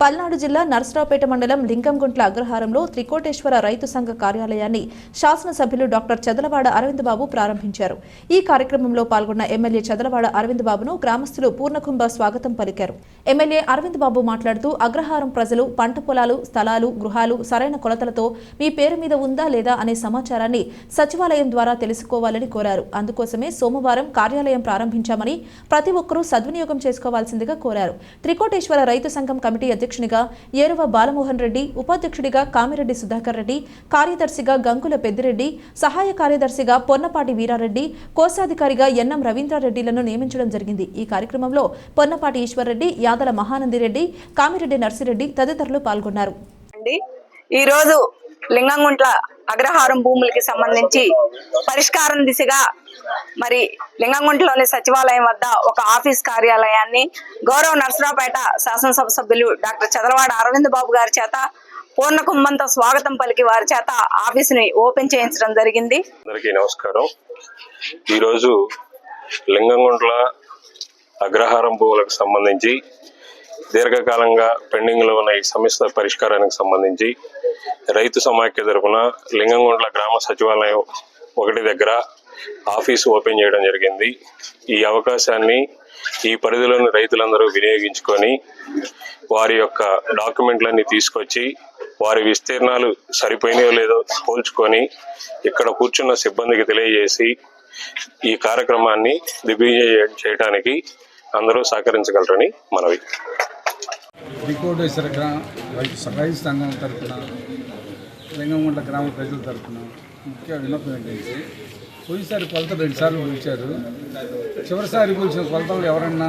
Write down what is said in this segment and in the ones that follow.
పల్నాడు జిల్లా నర్సరావుపేట మండలం లింగంగుంట్ల అగ్రహారంలో త్రికోటేశ్వర రైతు సంఘ కార్యాలయాన్ని శాసనసభ్యులు డాక్టర్ చదలవాడ అరవింద్ బాబు ప్రారంభించారు. ఈ కార్యక్రమంలో పాల్గొన్న ఎమ్మెల్యే చదలవాడ అరవింద్ బాబును గ్రామస్తులు పూర్ణకుంభ స్వాగతం పలికారు. ఎమ్మెల్యే అరవింద్ బాబు మాట్లాడుతూ అగ్రహారం ప్రజలు పంట పొలాలు స్థలాలు గృహాలు సరైన కొలతలతో మీ పేరు మీద ఉందా లేదా అనే సమాచారాన్ని సచివాలయం ద్వారా తెలుసుకోవాలని కోరారు. అందుకోసమే సోమవారం కార్యాలయం ప్రారంభించామని ప్రతి ఒక్కరూ సద్వినియోగం చేసుకోవాల్సిందిగా కోరారు. త్రికోటేశ్వర రైతు సంఘం కమిటీ అధ్యక్షునిగా ఏరువ బాలమోహన్ రెడ్డి ఉపాధ్యక్షుడిగా కామిరెడ్డి సుధాకర్ రెడ్డి కార్యదర్శిగా గంగుల పెద్దిరెడ్డి సహాయ కార్యదర్శిగా పొన్నపాటి వీరారెడ్డి కోశాధికారిగా ఎన్ఎం రవీంద్రారెడ్డిలను నియమించడం జరిగింది. ఈ కార్యక్రమంలో పొన్నపాటి ఈశ్వర్రెడ్డి యాదల మహానందిరెడ్డి కామిరెడ్డి నర్సిరెడ్డి తదితరులు పాల్గొన్నారు. అండి లింగంగుంట్ల అగ్రహారం భూములకి సంబంధించి పరిష్కారం దిశగా మరి లింగంగుంటలోని సచివాలయం వద్ద ఒక ఆఫీస్ కార్యాలయాన్ని గౌరవ నర్సరావుపేట శాసనసభ సభ్యులు డాక్టర్ చదలవాడ అరవింద్ బాబు గారి చేత పూర్ణ కుంభంతో స్వాగతం పలికి వారి చేత ఆఫీసుని ఓపెన్ చేయించడం జరిగింది. అందరికీ నమస్కారం. ఈరోజు లింగంగుంట్ల అగ్రహారం భూములకు సంబంధించి దీర్ఘకాలంగా పెండింగ్లో ఉన్న ఈ సమస్య పరిష్కారానికి సంబంధించి రైతు సమాఖ్య తరఫున లింగంగుంట్ల గ్రామ సచివాలయం ఒకటి దగ్గర ఆఫీసు ఓపెన్ చేయడం జరిగింది. ఈ అవకాశాన్ని ఈ పరిధిలోని రైతులందరూ వినియోగించుకొని వారి యొక్క డాక్యుమెంట్లన్నీ తీసుకొచ్చి వారి విస్తీర్ణాలు సరిపోయినాయో లేదో పోల్చుకొని ఇక్కడ కూర్చున్న సిబ్బందికి తెలియజేసి ఈ కార్యక్రమాన్ని దిగ్విజయం చేయడానికి అందరూ సహకరించగలరని మనవి. గ్రామ రైతు సంఘం తరఫున లింగంగుంట గ్రామ ప్రజల తరఫున ముఖ్య విన్నపం ఏంటంటే పోయినసారి కొలత రెండుసార్లు పిలిచారు చివరిసారి పిలిచిన కొలతలు ఎవరన్నా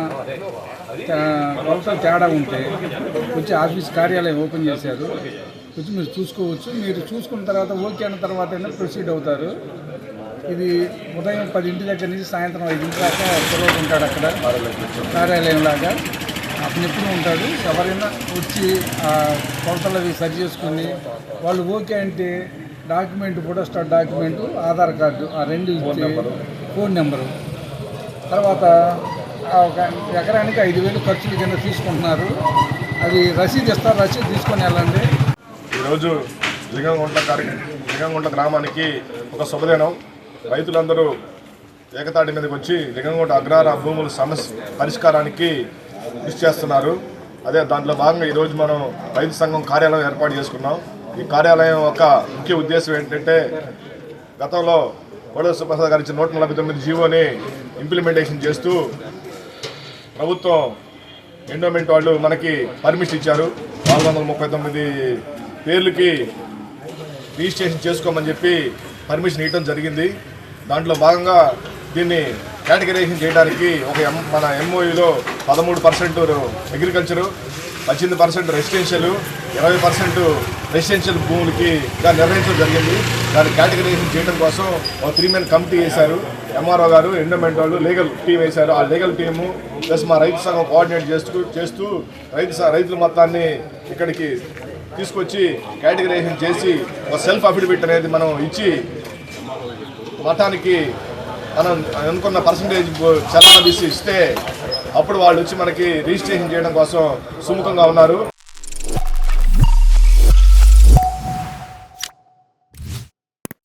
తే- కొలతలు తేడా ఉంటే వచ్చి ఆఫీస్ కార్యాలయం ఓపెన్ చేశారు. వచ్చి మీరు చూసుకోవచ్చు. మీరు చూసుకున్న తర్వాత ఓకే అన్న తర్వాత ప్రొసీడ్ అవుతారు. ఇది ఉదయం పదింటి దగ్గర నుంచి సాయంత్రం ఐదింటి దాకా కుర్రోడు ఉంటాడు అక్కడ. కార్యాలయం లాగా. అతను ఎప్పుడు ఉంటాడు. ఎవరైనా వచ్చి ఆ కొలతలు అవి సరి చేసుకుని వాళ్ళు ఓకే అంటే document photostat document Aadhaar card ఆ రెండు ఇచ్చి ఫోన్ నెంబరు. తర్వాత ఒక ఎకరానికి ఐదు వేలు ఖర్చుల కింద తీసుకుంటున్నారు. అది రసీదు ఇస్తారు రసీదు తీసుకొని వెళ్ళండి. ఈరోజు లింగంగుంట లింగంగుంట గ్రామానికి ఒక శుభదినం. రైతులందరూ ఏకతాటి మీదకి వచ్చి లింగంగుంట అగ్రహార భూముల సమస్య పరిష్కారానికి కృషి చేస్తున్నారు. అదే దాంట్లో భాగంగా ఈరోజు మనం రైతు సంఘం కార్యాలయం ఏర్పాటు చేసుకున్నాం. ఈ కార్యాలయం యొక్క ముఖ్య ఉద్దేశం ఏంటంటే గతంలో కోడల సుప్రసాద్ గారి ఇచ్చిన నూట నలభై తొమ్మిది జీవోని ఇంప్లిమెంటేషన్ చేస్తూ ప్రభుత్వం ఎండోమెంట్ వాళ్ళు మనకి పర్మిషన్ ఇచ్చారు. నాలుగు వందల ముప్పై తొమ్మిది పేర్లకి రిజిస్ట్రేషన్ చేసుకోమని చెప్పి పర్మిషన్ ఇవ్వడం జరిగింది. దాంట్లో భాగంగా దీన్ని కేటగరైజేషన్ చేయడానికి ఒక ఎం మన ఎంఓయూలో పదమూడు పర్సెంట్ అగ్రికల్చరు పద్దెనిమిది పర్సెంట్ రెసిడెన్షియల్ ఇరవై పర్సెంట్ రెసిడెన్షియల్ భూములకి దాన్ని నిర్ణయించడం జరిగింది. దాన్ని కేటగరైజేషన్ చేయడం కోసం ఒక త్రీ మెన్ కమిటీ వేశారు. ఎంఆర్ఓ గారు ఎండోమెంట్ వాళ్ళు లీగల్ టీం వేశారు. ఆ లీగల్ టీము ప్లస్ మా రైతు సంఘం కోఆర్డినేట్ చేస్తూ చేస్తూ రైతు రైతుల మొత్తాన్ని ఇక్కడికి తీసుకొచ్చి కేటగరైజేషన్ చేసి ఒక సెల్ఫ్ అఫిడవిట్ అనేది మనం ఇచ్చి మతానికి మనం అనుకున్న పర్సంటేజ్ చలానా తీసి ఇస్తే అప్పుడు వాళ్ళు వచ్చి మనకి రిజిస్ట్రేషన్ చేయడం కోసం సుముఖంగా ఉన్నారు.